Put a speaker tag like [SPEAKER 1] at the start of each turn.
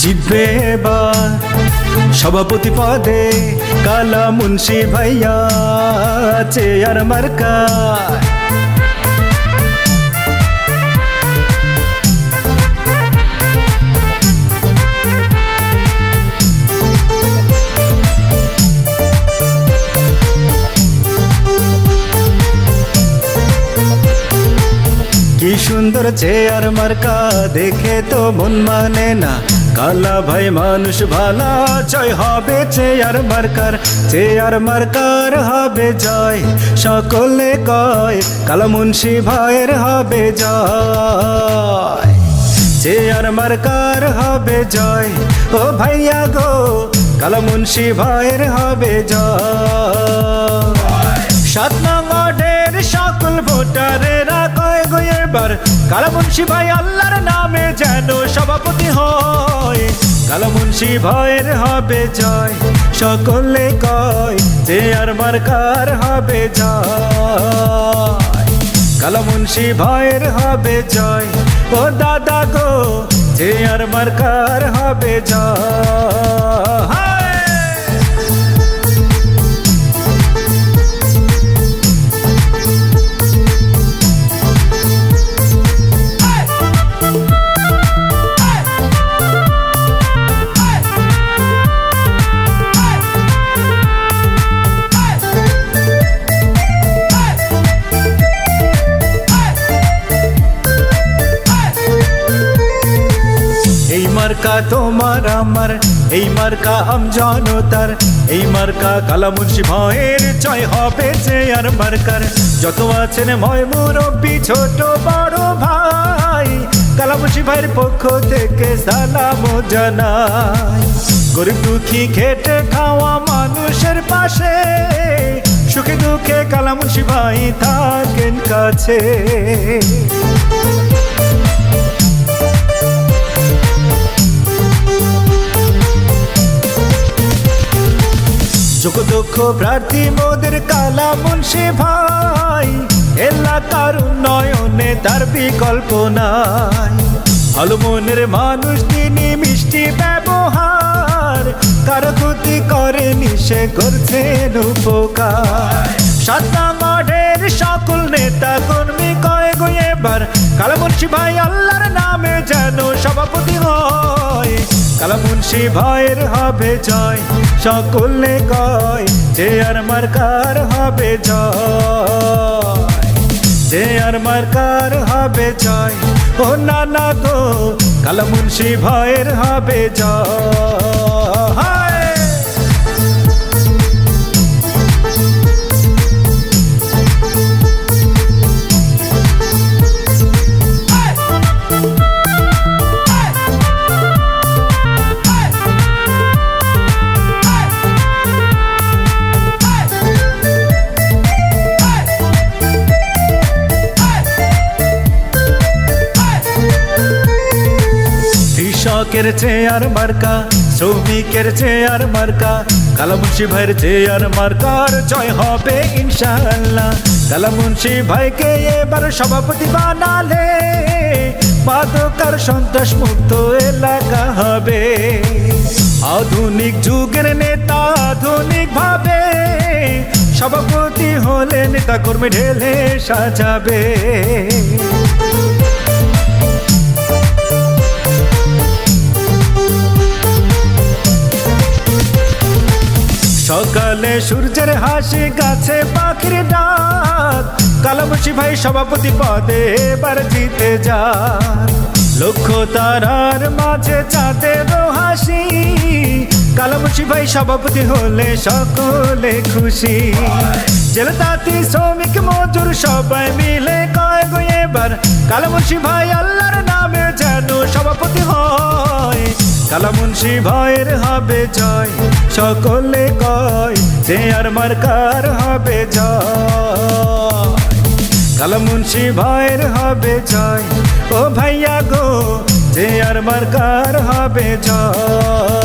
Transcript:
[SPEAKER 1] জিতবে এবার। সভাপতি পদে কালা মুন্সি ভাইয়া চেয়ার মার্কা। কি সুন্দর চেয়ার মার্কা, দেখে তো মন মানে না। কালা ভাই মানুষ ভালা জয় হবে চেয়ার মার্কার চেয়ার মার্কার হবে জয় সকলে কয় কালা মুন্সি ভাইয়ের হবে জয় চেয়ার মার্কার হবে জয় ও ভাইয়া গো কালা মুন্সি ভাইয়ের হবে জয় সাত নং সকল ভোটারেরা কয় গো এবার কালামুন্সি ভাই আল্লাহর নামে যেন সভাপতি হয়। কালামুন্সি ভাইয়ের হবে জয়, সকলে কয় যে আর মার্কার হবে জয়। কালামুন্সি ভাইয়ের হবে জয়, ও দাদা গো, যে আর মার্কার হবে জয়। মার্কা তোমার আমার, এই মার্কা আম জনতার। এই মার্কা কালামুন্সি ভয়ের জয় হবে যে আর মার্কার। যত আছেন ময় মুরব্বী, ছোট, বড় ভাই কালামুন্সি ভাইয়ের পক্ষ থেকে সালাম জানাই। গরিব দুঃখী খেটে খাওয়া মানুষের পাশে, সুখে দুঃখে কালামুন্সি ভাই থাকেন কাছে। যোগ দক্ষ প্রার্থী মোদের কালা মুন্সি ভাই। এলাকার উন্নয়নে তার বিকল্প নাই। ভালো মনের মানুষ তিনি মিষ্টি ব্যবহার। কারও ক্ষতি করেনি সে করছেন উপকার। মাঠের সকল নেতা কর্মী কয়ে গো এবার। কালামুন্সি ভাই আল্লাহর নামে যেন হয় কালামুন্সি ভাইয়ের হবে জয়, সকলে কয় যে আর মার্কার হবে জয়। যে আর মার্কার হবে জয়, ও না না গো কালামুন্সি ভাইয়ের হবে জয়। কৃষকের চেয়ার মার্কা শ্রমিকের চেয়ার মার্কা, কালামুন্সি ভাইয়ের চেয়ার মার্কার জয় হবে ইনশাআল্লাহ। কালামুন্সি ভাইকে এবার সভাপতি বানালে, মাদকার সন্ত্রাস মুক্ত এলাকা হবে। আধুনিক যুগের নেতা আধুনিক ভাবে, সভাপতি হলে নেতা কর্মী ঢেলে সাজাবে। সকালে সূর্যের হাসি, গাছে পাখির ডাক। কালামুশি ভাই সভাপতি পদে এবার জিতে যান। লক্ষ্য তারার মাঝে চাঁদের হাসি। কালামুশি ভাই সভাপতি হলে সকলে খুশি। জেলতাতি শ্রমিক, মজুর সবাই মিলে কয় গো এবার? কালামুশি ভাই আল্লাহর হয় কালামুন্সি ভাইয়ের হবে জয়, সকলে কয় যে আর মার্কার হবে জয়। কালামুন্সি ভাইয়ের হবে জয়, ও ভাইয়া গো, যে আর মার্কার হবে জয়।